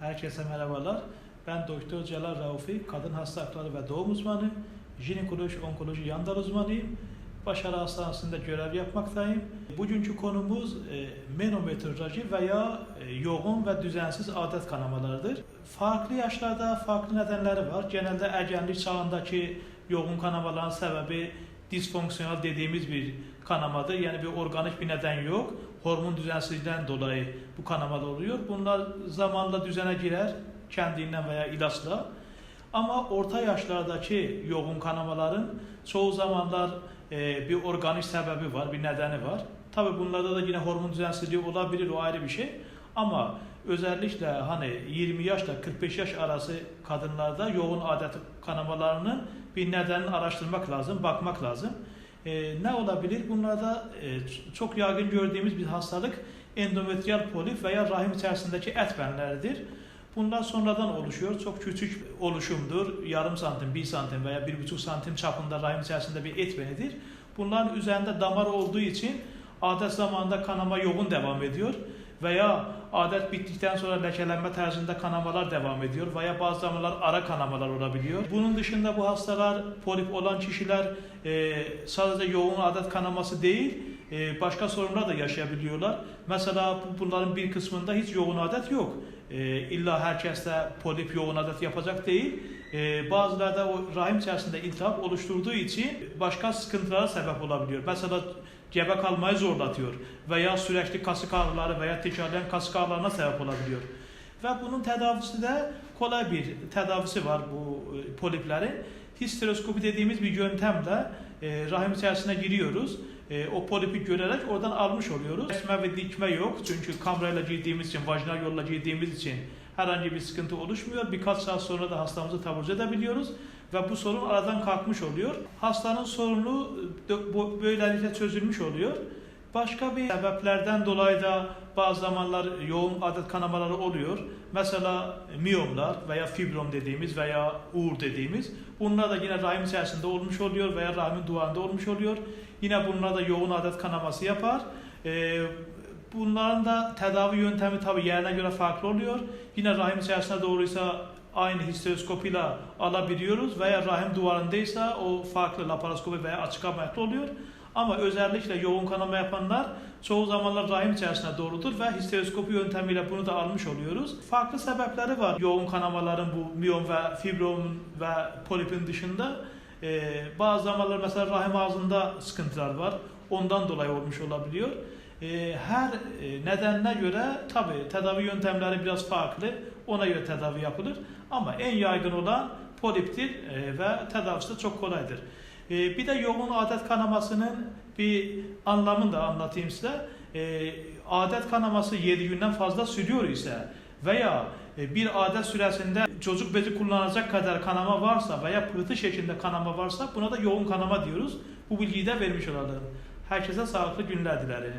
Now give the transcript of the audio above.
Herkese merhabalar. Ben Doktor Celal Raufi, kadın hasta ve doğum uzmanı, jinekoloji, onkoloji yan dal uzmanıyım. Başarı Hastanesi'nde görev yapmaktayım. Bugünkü konumuz e, menometroloji veya e, yoğun ve düzensiz adet kanamalarıdır. Farklı yaşlarda farklı nedenleri var. Genelde ergenlik çağındaki yoğun kanamaların sebebi disfonksiyonel dediğimiz bir kanamadır. Yani bir organik bir neden yok. Hormon düzensizliğinden dolayı bu kanamalar oluyor. Bunlar zamanla düzene girer kendinden veya ilaçla. Ama orta yaşlardaki yoğun kanamaların çoğu zamanlar e, bir organik sebebi var, bir nedeni var. Tabii bunlarda da yine hormon düzensizliği olabilir, o ayrı bir şey. Ama özellikle hani 20 yaşla 45 yaş arası kadınlarda yoğun adet kanamalarının bir nedenini araştırmak lazım, bakmak lazım. E, ne olabilir? Bunlarda e, çok yaygın gördüğümüz bir hastalık endometriyal polip veya rahim içerisindeki et benleridir. Bunlar sonradan oluşuyor. Çok küçük oluşumdur. Yarım santim, bir santim veya bir buçuk santim çapında rahim içerisinde bir et benidir. Bunların üzerinde damar olduğu için adet zamanında kanama yoğun devam ediyor. Veya adet bittikten sonra lekelenme tarzında kanamalar devam ediyor. Veya bazı zamanlar ara kanamalar olabiliyor. Bunun dışında bu hastalar polip olan kişiler e, sadece yoğun adet kanaması değil, e, başka sorunlar da yaşayabiliyorlar. Mesela bu- bunların bir kısmında hiç yoğun adet yok. E, illa herkes de polip yoğun adet yapacak değil. E, bazıları da o rahim içerisinde iltihap oluşturduğu için başka sıkıntılara sebep olabiliyor. Mesela gebe kalmayı zorlatıyor veya sürekli kasık ağrıları veya tekrarlayan kasık ağrılarına sebep olabiliyor. Ve bunun tedavisi de kolay bir tedavisi var bu e, poliplerin. Histeroskopi dediğimiz bir yöntemle e, rahim içerisine giriyoruz. E, o polipi görerek oradan almış oluyoruz. Kesme ve dikme yok çünkü kamrayla girdiğimiz için, vajinal yolla girdiğimiz için herhangi bir sıkıntı oluşmuyor. Birkaç saat sonra da hastamızı taburcu edebiliyoruz ve bu sorun aradan kalkmış oluyor. Hastanın sorunu e, böylelikle çözülmüş oluyor. Başka bir sebeplerden dolayı da bazı zamanlar yoğun adet kanamaları oluyor. Mesela miyomlar veya fibrom dediğimiz veya uğur dediğimiz. Bunlar da yine rahim içerisinde olmuş oluyor veya rahimin duvarında olmuş oluyor. Yine bunlar da yoğun adet kanaması yapar. Ee, bunların da tedavi yöntemi tabii yerine göre farklı oluyor. Yine rahim içerisine doğruysa aynı histeroskopiyle alabiliyoruz veya rahim duvarındaysa o farklı laparoskopi veya açık ameliyatlı oluyor. Ama özellikle yoğun kanama yapanlar çoğu zamanlar rahim içerisine doğrudur ve histeroskopi yöntemiyle bunu da almış oluyoruz. Farklı sebepleri var yoğun kanamaların bu miyom ve fibrom ve polipin dışında. Ee, bazı zamanlar mesela rahim ağzında sıkıntılar var. Ondan dolayı olmuş olabiliyor. Ee, her e, nedenine göre tabi tedavi yöntemleri biraz farklı. Ona göre tedavi yapılır. Ama en yaygın olan poliptir e, ve tedavisi çok kolaydır. E, bir de yoğun adet kanamasının bir anlamını da anlatayım size. Adet kanaması 7 günden fazla sürüyor ise veya bir adet süresinde çocuk bezi kullanacak kadar kanama varsa veya pıhtı şeklinde kanama varsa buna da yoğun kanama diyoruz. Bu bilgiyi de vermiş olalım. Herkese sağlıklı günler dilerim.